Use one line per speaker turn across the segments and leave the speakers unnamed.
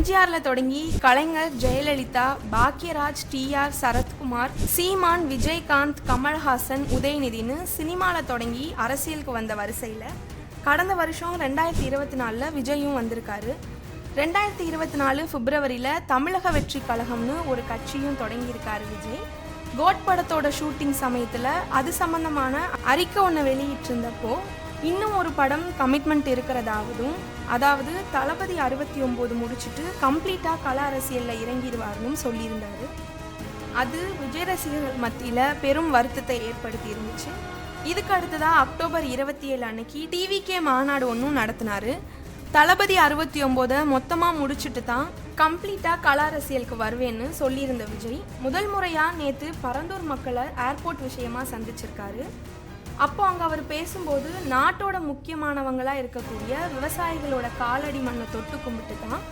எம்ஜிஆர்ல தொடங்கி கலைஞர் ஜெயலலிதா பாக்யராஜ் டிஆர் சரத்குமார் சீமான் விஜயகாந்த் கமல்ஹாசன் உதயநிதின்னு சினிமாவில் தொடங்கி அரசியலுக்கு வந்த வரிசையில் கடந்த வருஷம் ரெண்டாயிரத்தி இருபத்தி நாலில் விஜயும் வந்திருக்காரு. ரெண்டாயிரத்தி இருபத்தி நாலு பிப்ரவரியில் தமிழக வெற்றி கழகம்னு ஒரு கட்சியும் தொடங்கியிருக்காரு விஜய். கோட் படத்தோட ஷூட்டிங் சமயத்தில் அது சம்பந்தமான அறிக்கை ஒன்று வெளியிட்டிருந்தப்போ இன்னும் ஒரு படம் கமிட்மெண்ட் இருக்கிறதாவதும் அதாவது தளபதி அறுபத்தி ஒம்பது முடிச்சுட்டு கம்ப்ளீட்டாக கல அரசியலில் இறங்கிடுவாருன்னு சொல்லியிருந்தார். அது விஜய் ரசிகர்கள் மத்தியில் பெரும் வருத்தத்தை ஏற்படுத்தி இருந்துச்சு இதுக்கு அடுத்ததாக அக்டோபர் இருபத்தி ஏழு அன்னைக்கு டிவிகே மாநாடு ஒன்றும் நடத்தினாரு. தளபதி அறுபத்தி ஒம்போதை மொத்தமாக முடிச்சுட்டு தான் கம்ப்ளீட்டாக கல அரசியலுக்கு வருவேன்னு சொல்லியிருந்த விஜய் முதல் முறையாக நேற்று பரந்தூர் மக்களை ஏர்போர்ட் விஷயமா சந்திச்சிருக்காரு. அப்போ அங்கே அவர் பேசும்போது நாட்டோட முக்கியமானவங்களாக இருக்கக்கூடிய விவசாயிகளோட காலடி மண்ணை தொட்டு கும்பிட்டு தான்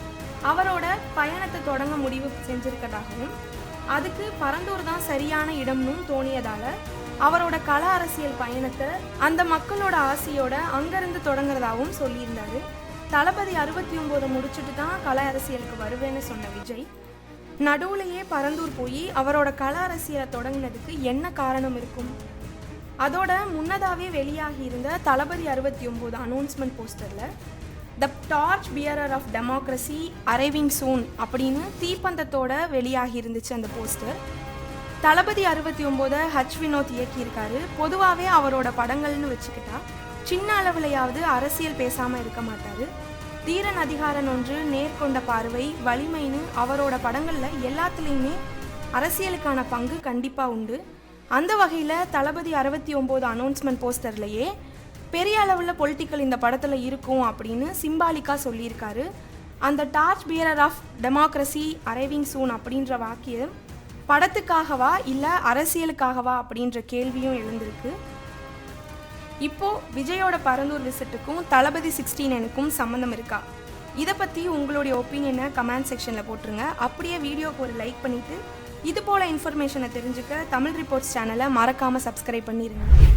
அவரோட பயணத்தை தொடங்க முடிவு செஞ்சிருக்கதாகவும் அதுக்கு பரந்தூர் தான் சரியான இடம்னும் தோணியதால அவரோட கல அரசியல் பயணத்தை அந்த மக்களோட ஆசையோட அங்கிருந்து தொடங்குறதாகவும் சொல்லியிருந்தாரு. தளபதி அறுபத்தி ஒம்போதை முடிச்சுட்டு தான் கல அரசியலுக்கு வருவேன்னு சொன்ன விஜய் நடுவுலையே பரந்தூர் போய் அவரோட கல அரசியலை தொடங்கினதுக்கு என்ன காரணம் இருக்கும்? அதோட முன்னதாகவே வெளியாகி இருந்த தளபதி அறுபத்தி ஒம்பது அனௌன்ஸ்மெண்ட் போஸ்டரில் the torch bearer of democracy arriving soon அப்படின்னு தீப்பந்தத்தோட வெளியாகி இருந்துச்சு அந்த போஸ்டர் தளபதி அறுபத்தி ஒம்போதை ஹச் வினோத் இயக்கியிருக்காரு. பொதுவாகவே அவரோட படங்கள்னு வச்சுக்கிட்டா சின்ன அளவுலையாவது அரசியல் பேசாமல் இருக்க மாட்டார். தீரன் அதிகாரன் ஒன்று நேர்கொண்ட பார்வை வலிமைன்னு அவரோட படங்களில் எல்லாத்துலேயுமே அரசியலுக்கான பங்கு கண்டிப்பாக உண்டு. அந்த வகையில் தளபதி அறுபத்தி ஒம்பது அனௌன்ஸ்மெண்ட் போஸ்டர்லையே பெரிய அளவில் பொலிட்டிக்கல் இந்த படத்தில் இருக்கும் அப்படின்னு சிம்பாலிக்காக சொல்லியிருக்காரு. அந்த torch bearer of democracy arriving soon அப்படின்ற வாக்கியம் படத்துக்காகவா இல்லை அரசியலுக்காகவா அப்படின்ற கேள்வியும் எழுந்திருக்கு. இப்போது விஜயோட பரந்தூர் விசிட்டுக்கும் தளபதி சிக்ஸ்டீன் எனக்கும் சம்மந்தம் இருக்கா? இதை பற்றி உங்களுடைய ஒப்பீனியனை கமெண்ட் செக்ஷனில் போட்டுருங்க. அப்படியே வீடியோக்கு ஒரு லைக் பண்ணிவிட்டு இது போல் இன்ஃபர்மேஷனை தெரிஞ்சுக்க தமிழ் ரிப்போர்ட்ஸ் சேனலை மறக்காமல் சப்ஸ்கிரைப் பண்ணிடுங்க